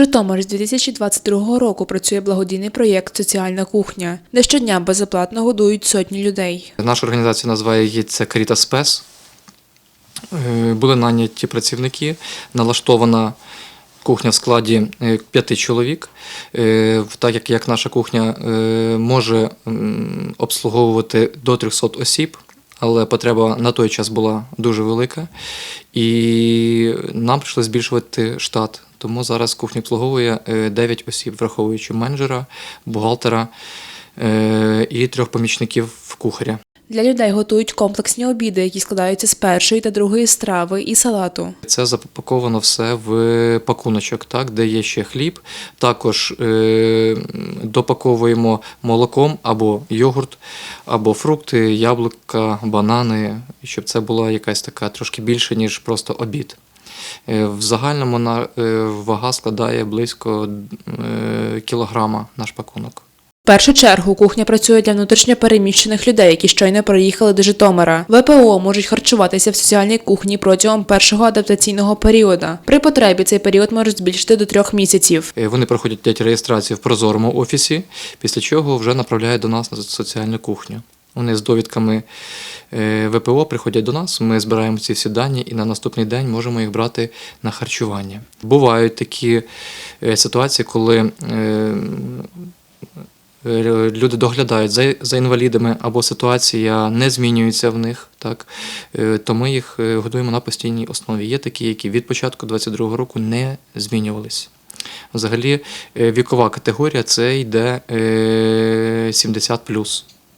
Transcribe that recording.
Житомирі з 2022 року працює благодійний проєкт Соціальна кухня, де щодня безоплатно годують сотні людей. Наша організація називає її це Каріта Спес. Е, Були наняті працівники, налаштована кухня в складі е, п'яти чоловік. Е, Так як, наша кухня може обслуговувати до 300 осіб, але потреба на той час була дуже велика, і нам прийшлося збільшувати штат. Тому зараз кухня обслуговує 9 осіб, враховуючи менеджера, бухгалтера е, і трьох помічників в кухаря. Для людей готують комплексні обіди, які складаються з першої та другої страви і салату. Це запаковано все в пакуночок, так, де є ще хліб. Також е, допаковуємо молоком або йогурт, або фрукти, яблука, банани, щоб це була якась така трошки більше, ніж просто обід. Е, В загальному е, вага складає близько е, кілограма наш пакунок. В першу чергу кухня працює для внутрішньопереміщених людей, які щойно переїхали до Житомира. ВПО можуть харчуватися в соціальній кухні протягом першого адаптаційного періоду. При потребі цей період можуть збільшити до трьох місяців. Вони проходять реєстрацію в прозорому офісі, після чого вже направляють до нас на соціальну кухню. Вони з довідками ВПО приходять до нас, ми збираємо ці всі дані і на наступний день можемо їх брати на харчування. Бувають такі е, ситуації, коли е, е, люди доглядають за, інвалідами або ситуація не змінюється в них, так, е, то ми їх е, годуємо на постійній основі. Є такі, які від початку 2022 року не змінювалися. Взагалі, е, вікова категорія це йде е, 70